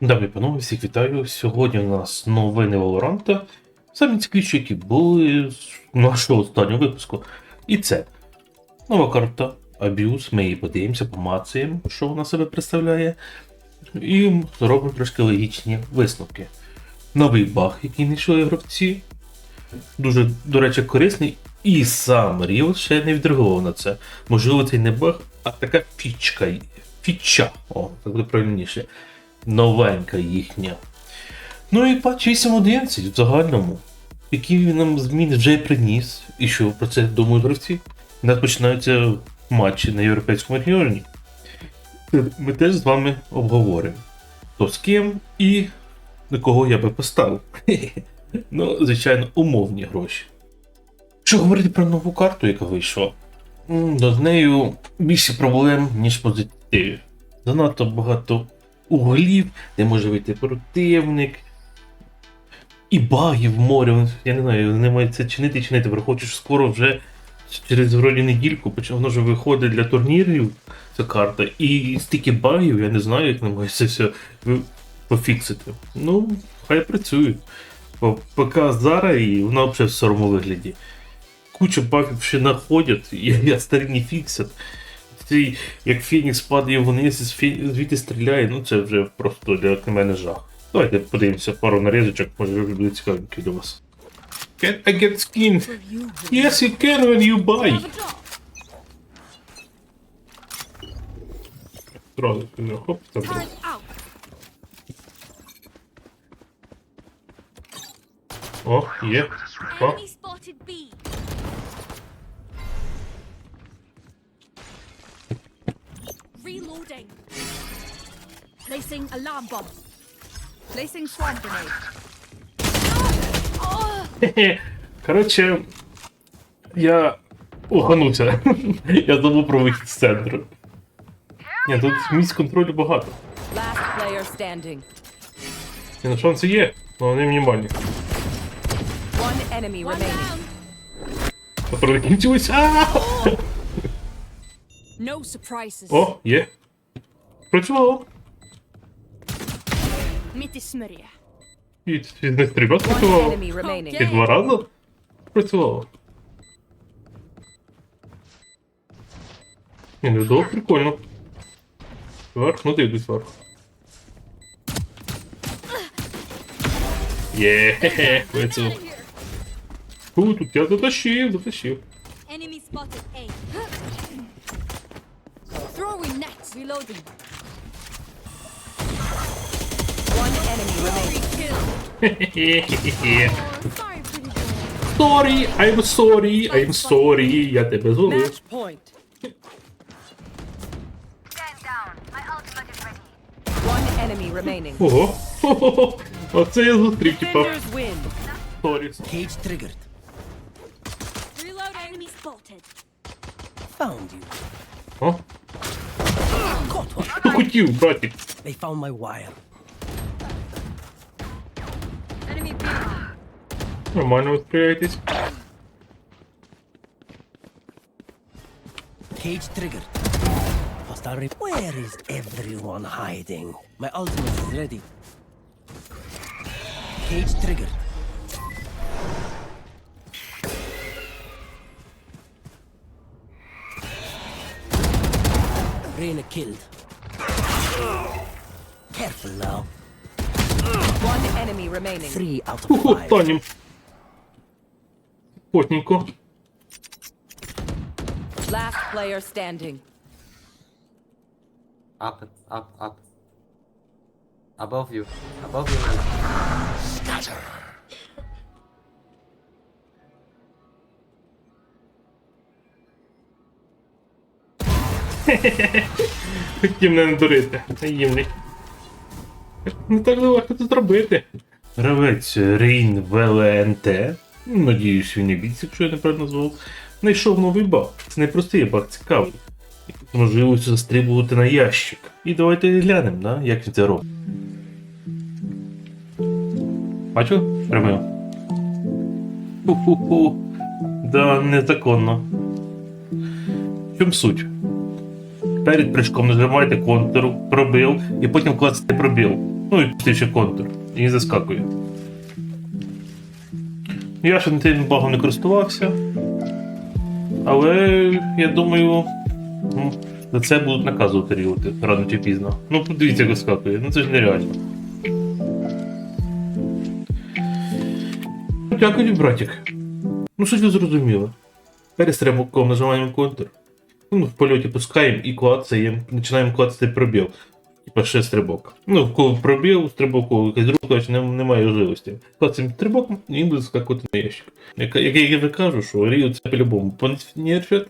Дамі панове, всіх вітаю. Сьогодні у нас новини Валоранта. Самі цікавіші, які були з нашого останнього випуску. І це нова карта Abuse. Ми її подивимося, помацаємо, що вона себе представляє. І зробимо трошки логічні висновки. Новий баг, який знайшли гравці. Дуже, до речі, корисний. І сам Ріот ще не відреагував на це. Можливо, це й не баг, а така фічка. Фіча. О, так буде правильніше новенька їхня. Ну і патч 8.11 в загальному, які він нам зміни вже приніс, і що про це думають гравці. У нас починаються матчі на європейському регіоні. Ми теж з вами обговоримо, хто з ким і на кого я би поставив. Ну, звичайно, умовні гроші. Що говорити про нову карту, яка вийшла? З нею більше проблем, ніж позитивів. Занадто багато углів, де може вийти противник. І багів в морі. Я не знаю, вони мають це чинити чинити. Що скоро вже через вроді недільку воно вже виходить для турнірів ця карта. І стільки багів, я не знаю, як не можуть це все пофіксити. Ну, хай працюють. Поки зараз і вона взагалі в сорому вигляді. Куча багів ще знаходять, і я старі не фіксять. Цей, як Фінікс падає вниз, звідти стріляє, ну це вже просто для мене жах. Давайте подивимося пару нарізочок, може буде цікавенький для вас. Can I get skin? Yes, you can when you buy. Ну, хоп, там. О, є. О, Placing alarm bomb. Placing swarm grenade. Хе-хе. Коротше, я уганувся. я забув про вихід з центру. Ні, тут місць контролю багато. Last player standing. І на шанси є, але вони мінімальні. One enemy one remaining. down. Патрони кінчились. А! No surprises. О, є. Працювало. Smörja. І не стрільба One спрацювало. І два рази працювало. Ні, ну довго прикольно. Вверх, ну дивлюсь вверх. Є, вицел. Фу, тут я затащив, затащив. Enemy spotted A. Throwing net. Reloading. sorry, pretty boy. Sorry, I'm sorry, I'm sorry, я тебе зловив. Match point. One enemy remaining. Ого, хо-хо-хо. оце я зустрів, типа. Defenders win. Сорі. Cage triggered. Reloading. Enemy spotted. Found you. О, Caught one. що хотів, братик. They found my wire. Нормально відстріляйтесь. Cage triggered. Hostile re- Where is everyone hiding? My ultimate is ready. Cage triggered. Reyna killed. Careful now. One enemy remaining. Three out of Уху, five. Танім. Потненько. Last player standing. Up, up, up. Above you. Above you, man. Хотів мене надурити. Наївний. Не так легко це зробити. Гравець Рейн ВЛНТ. Надіюсь, він не бійці, якщо я неправильно назвав. Знайшов новий баг. Це не простий баг, цікавий. Можливість застрибувати на ящик. І давайте глянемо, да, як він це робить. Бачу? Прибив. Ху-ху-ху. Да, незаконно. В чому суть? Перед прыжком нажимаєте контур, пробив, і потім клацаєте пробив. Ну і ще контур. І заскакує. Я ще тим багом не користувався. Але я думаю, ну, за це будуть наказувати ріоти рано чи пізно. Ну, подивіться, як вискакує. Ну це ж нереально. Дякую, братик. Ну, щось ви зрозуміли. Перестрибком нажимаємо контур. Ну, в польоті пускаємо і клацаємо, починаємо клацати пробіл. Типа ще стрибок. Ну, в кого пробіл, стрибок, якась друга немає важливості. Клацаємо стрибок, і буде скакувати на ящик. Як, як я вже кажу, що Ріо це по-любому понерфять,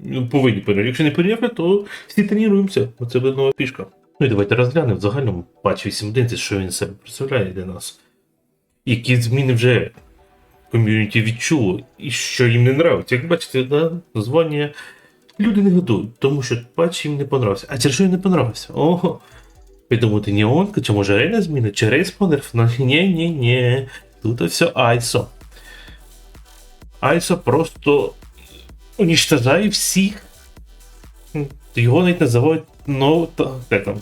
ну, повинні понерфять. Якщо не понерфять, то всі тренуємося. Оце буде нова фішка. Ну і давайте розглянемо в загальному патч 8.11, що він себе представляє для нас. Які зміни вже ком'юніті відчуло, і що їм не нравиться. Як бачите, да, названня люди не готують, тому що патч їм не понравився. А через що їм не понравився? Ого. Ви думаєте, Неонка, чи може Рейна зміна, чи Рейс понерф? Ну, ні, ні, ні. Тут все Айсо. Айсо просто уничтожає всіх. Його навіть називають ну, та, там,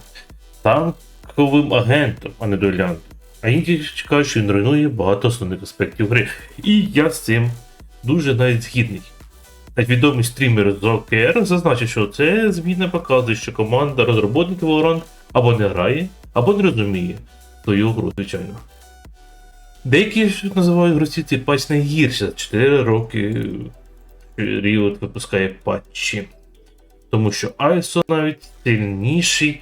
танковим агентом, а не дуелянтом. А інші кажуть, що він руйнує багато основних аспектів гри. І я з цим дуже навіть згідний. Навіть відомий стрімер з OKR зазначив, що це зміна показує, що команда розробників Valorant або не грає, або не розуміє свою гру, звичайно. Деякі ж називають гравці цей патч. За 4 роки Riot випускає патчі. Тому що ISO навіть сильніший,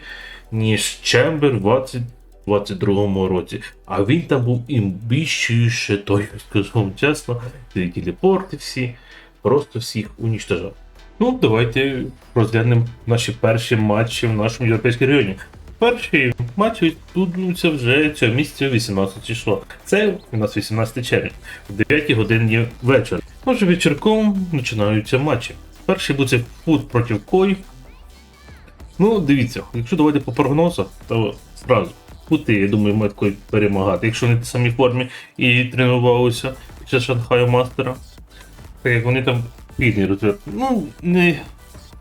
ніж Chamber в 2022 році. А він там був імбіщуючи, то я скажу чесно, ці телепорти всі, просто всіх унічтожав. Ну, давайте розглянемо наші перші матчі в нашому європейському районі. Перший матч відбудуться вже цього місяця 18 число. Це у нас 18 червня, в 9 годині вечора. Може вечірком починаються матчі. Перший буде фут проти Кой. Ну, дивіться, якщо давайте по прогнозах, то зразу. Пути, я думаю, мають перемагати. Якщо вони в самій формі і тренувалися під час Шанхаю Мастера. Так як вони там різні розвитки. Ну, не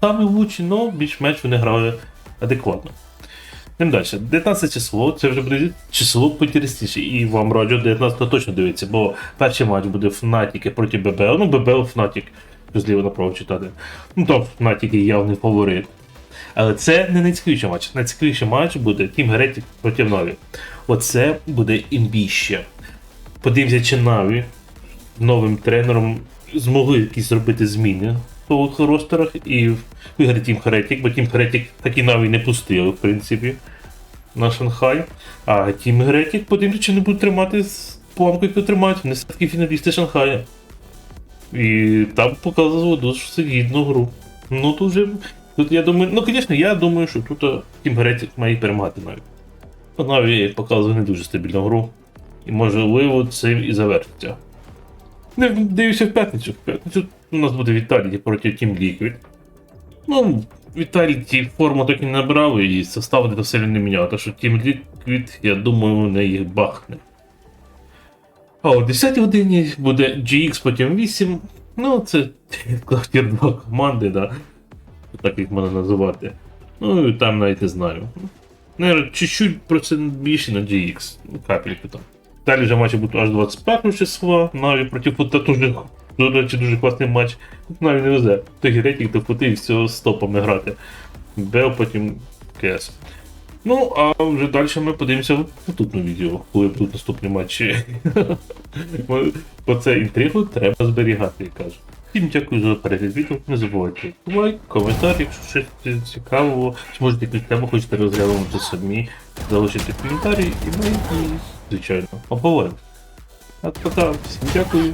самі лучші, але більш-менш вони грали адекватно. Тим далі, 19 число, це вже буде число поінтересніше, і вам раджу 19 точно дивитися, бо перший матч буде Фнатіки проти ББЛ. Ну, ББЛ Фнатік, зліва направо читати. Ну там Фнатік є явний фаворит. Але це не найцікавіший матч. Найцікавіший матч буде Тім Гретік проти Наві. Оце буде імбіще. Подивимося, чи Наві новим тренером змогли якісь зробити зміни в ростерах і виграти Тім Херетік, бо Тім Херетік такі навіть не пустили, в принципі, на Шанхай. А Тім Гретік подивимося, чи не будуть тримати з планку, яку тримають. Вони все-таки фіналісти Шанхая. І там показували дуже гідну гру. Ну тут вже. Тут я думаю, ну звісно, я думаю, що тут е, Тім Гретік має перемагати навіть. Бо навіть показує не дуже стабільну гру. І можливо цим і завершиться. Не дивлюся в п'ятницю. В п'ятницю у нас буде Віталій проти Team Liquid. Ну, Віталій форму так і набрав і состав до сильно не міняв. Так що Team Liquid, я думаю, не їх бахне. А о 10 годині буде GX потім 8. Ну, це тір 2 команди, да. так їх можна називати. Ну і там навіть не знаю. Наверное, чуть-чуть просто більше на GX. Ну, капельку там. Далі вже матчі будуть аж 25 числа. Наві проти дуже, до речі, дуже класний матч. Навіть не везе. То гіретік, то фути і все з топами грати. Бел потім КС. Ну, а вже далі ми подивимося в наступному відео, коли будуть наступні матчі. Ми- Оце інтригу треба зберігати, я кажу. Всім дякую за перегляд відео. Не забувайте лайк, коментар, якщо щось цікавого, чи можете якусь тему хочете розглянути самі, залишити коментарі і ми звичайно, обговоримо. А пока всім дякую